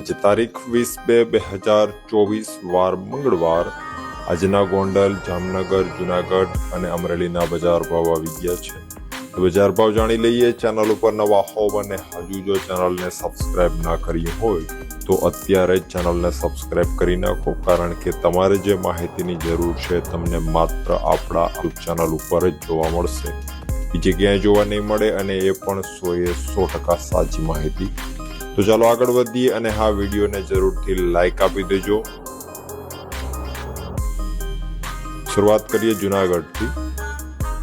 આજે તારીખ વીસ બે બે હજાર ચોવીસ વાર મંગળવાર આજના ગોંડલ, જામનગર, જુનાગઢ અને અમરેલીના બજાર ભાવ આવી ગયા છે. બજાર ભાવ જાણી લઈએ, ચેનલ ઉપર નવા હોવ અને હજુ જો ચેનલને સબસ્ક્રાઇબ ના કરી હોય, તો અત્યારે જ ચેનલને સબસ્ક્રાઇબ કરી નાખો, કારણ કે તમારે જે માહિતીની જરૂર છે તમને માત્ર આપણા ચેનલ ઉપર જ જોવા મળશે. બીજે ક્યાંય જોવા નહીં મળે અને એ પણ સો એ સો ટકા સાચી માહિતી તો ચાલો આગળ વધીએ અને હા વિડીયોને જરૂરથી લાઈક આપી દેજો. શરૂઆત કરીએ જુનાગઢથી.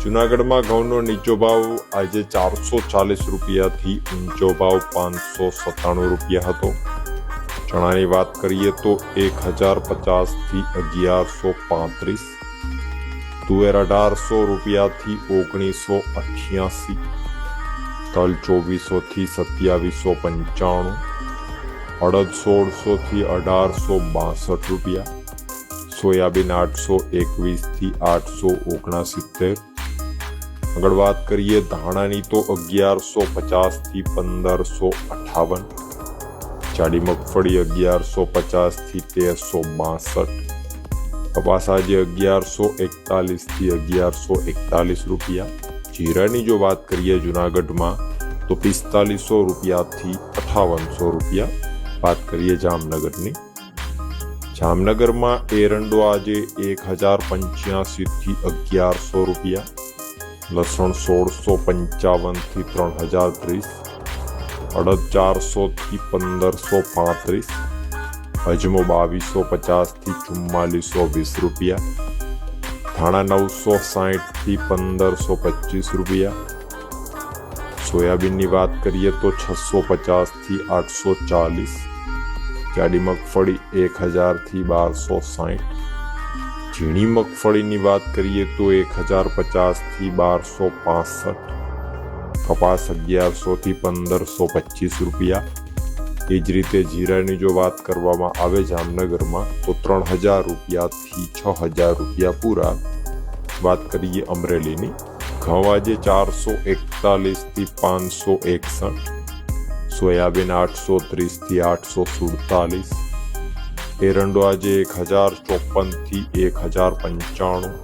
જુનાગઢમાં ઘઉંનો નીચો ભાવ આજે ચારસો ચાલીસ રૂપિયાથી ઊંચો ભાવ પાંચસો સત્તાણું રૂપિયા હતો. ચણાની વાત કરીએ તો એક હજાર પચાસથી અગિયારસો પાંત્રીસ. તુવેર અઢારસો રૂપિયાથી ઓગણીસો અઠ્યાસી. તલ ચોવીસોથી સત્યાવીસો પંચાણું અડદ સોળસોથી અઢારસો બાસઠ રૂપિયા, સોયાબીન આઠસો એકવીસથી આઠસો ઓગણસિત્તેર. આગળ વાત કરીએ ધાણાની તો અગિયારસો પચાસથી પંદરસો અઠાવન. જાડી મગફળી અગિયારસો પચાસથી તેરસો બાસઠ. કપાસ આજે અગિયારસો એકતાલીસથી અગિયારસો એકતાલીસ રૂપિયા. જીરાની જો વાત કરીએ જુનાગઢમાં તો પિસ્તાલીસો રૂપિયાથી અઠાવનસો રૂપિયા. વાત કરીએ જામનગરની. જામનગરમાં એરંડો આજે એક હજાર પંચ્યાસીથી અગિયારસો રૂપિયા. લસણ સોળસો પંચાવનથી ત્રણ હજાર ત્રીસ. અડદ ચારસોથી પંદરસો પાંત્રીસ. અજમો બાવીસો પચાસથી ચુમ્માલીસો વીસ રૂપિયા. ધાણા નવસો સાહીઠથી પંદરસો પચીસ રૂપિયા. સોયાબીનની વાત કરીએ તો છસો પચાસથી આઠસો ચાલીસ. જાડી મગફળી એક હજારથી બારસો સાઠ ઝીણી મગફળીની વાત કરીએ તો એક હજાર પચાસથી બારસો પાસઠ. કપાસ અગિયારસોથી પંદરસો પચીસ રૂપિયા. એ જ રીતે જીરાની જો વાત કરવામાં આવે જામનગરમાં, તો ત્રણ હજાર રૂપિયાથી છ હજાર રૂપિયા પૂરા. વાત કરીએ અમરેલીની. ઘઉં ચારસો એકતાલીસથી પાંચસો એકસઠ, સોયાબીન આઠસો ત્રીસથી આઠસો સુડતાલીસ, એરંડો આજે એક હજાર ચોપનથી એક હજાર પંચાણું,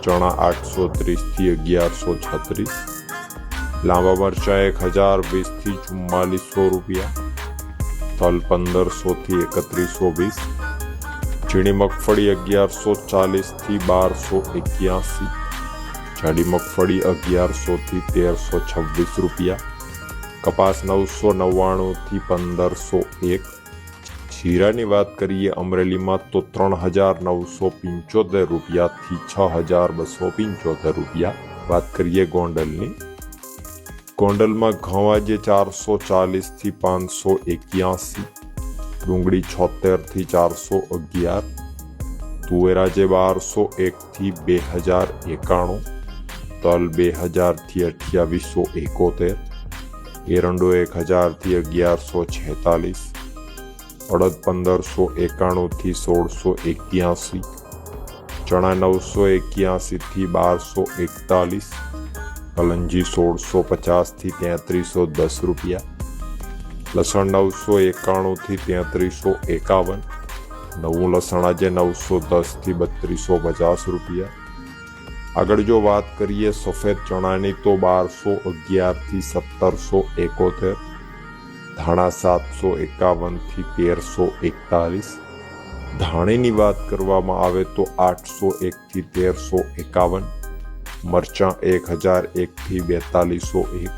ચણા આઠસો ત્રીસથી અગિયારસો છત્રીસ, લાંબા મરચાં એક હજાર વીસથી ચુમ્માલીસો રૂપિયા, તલ પંદરસોથી એકત્રીસો વીસ, ઝીણી મગફળી અગિયારસો ચાલીસથી બારસો એક્યાસી જાડી મગફળી અગિયારસોથી તેરસો છવ્વીસ રૂપિયા. કપાસ નવસો નવ્વાણુંથી પંદરસો એક. જીરાની વાત કરીએ અમરેલીમાં તો ત્રણ હજાર નવસો પંચોતેર રૂપિયાથી છ હજાર બસો પંચોતેર રૂપિયા. વાત કરીએ ગોંડલની. ગોંડલમાં ઘઉં આજે ચારસો ચાલીસથી પાંચસો એક્યાસી. ડુંગળી છોતેરથી ચારસો અગિયાર. તુવેર આજે બારસો એકથી બે હજાર એકાણું. તલ બે હજારથી અઠ્યાવીસો એકોતેર, એરંડો એક હજારથી અગિયારસો છેતાલીસ, અડદ પંદરસો એકાણુંથી સોળસો એક્યાસી, ચણા નવસો એક્યાસીથી બારસો એકતાલીસ, કલંજી સોળસો પચાસથી તેત્રીસો દસ રૂપિયા, લસણ નવસો એકાણુંથી તેત્રીસો એકાવન, નવું લસણ આજે નવસો દસથી બત્રીસો પચાસ રૂપિયા આગળ જો વાત કરીએ સફેદ ચણાની તો બારસો અગિયારથી સત્તરસો એકોતેર, ધાણા સાતસો એકાવનથી તેરસો એકતાલીસ. ધાણીની વાત કરવામાં આવે તો આઠસો એકથી તેરસો એકાવન, મરચાં એક હજાર એકથી બેતાલીસો એક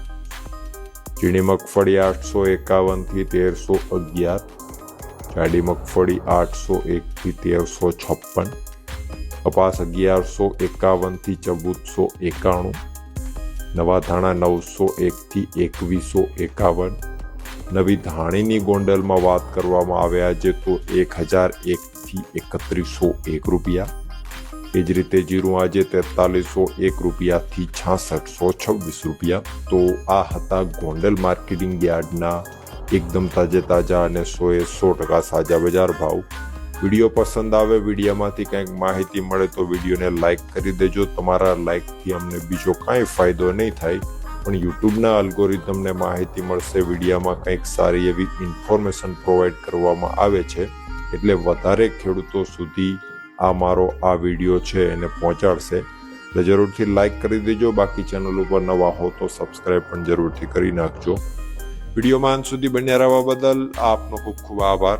ઝીણી મગફળી આઠસો એકાવનથી તેરસો અગિયાર, જાડી મગફળી આઠસો એકથી તેરસો છપ્પન કપાસ અગિયારસો એકાવનથી ચૌદસો એકાણું, નવા ધાણા નવસો એકથી એકવીસો એકાવન. નવી ધાણીની ગોંડલમાં વાત કરવામાં આવે આજે તો એક હજાર એકથી એકત્રીસો એક રૂપિયા. એ જ રીતે જીરું આજે તેતાલીસો એક રૂપિયાથી છાસઠસો છવ્વીસ રૂપિયા. તો આ હતા ગોંડલ માર્કેટિંગ યાર્ડના એકદમ તાજે તાજા અને સોએ સો ટકા સાજા બજાર ભાવ. વીડિયો પસંદ આવે, વિડીયોમાંથી કંઈક માહિતી મળે તો વિડીયોને લાઇક કરી દેજો. તમારા લાઇકથી અમને બીજો કાંઈ ફાયદો નહીં થાય, પણ યુટ્યુબના અલ્ગોરિધમને માહિતી મળશે, વિડીયામાં કંઈક સારી એવી ઇન્ફોર્મેશન પ્રોવાઈડ કરવામાં આવે છે. એટલે વધારે ખેડૂતો સુધી આ મારો આ વીડિયો છે એને પહોંચાડશે. એટલે જરૂરથી લાઈક કરી દેજો. બાકી ચેનલ ઉપર નવા હો તો સબસ્ક્રાઈબ પણ જરૂરથી કરી નાખજો. વિડીયોમાં અંત સુધી બન્યા રહેવા બદલ આપનો ખૂબ ખૂબ આભાર.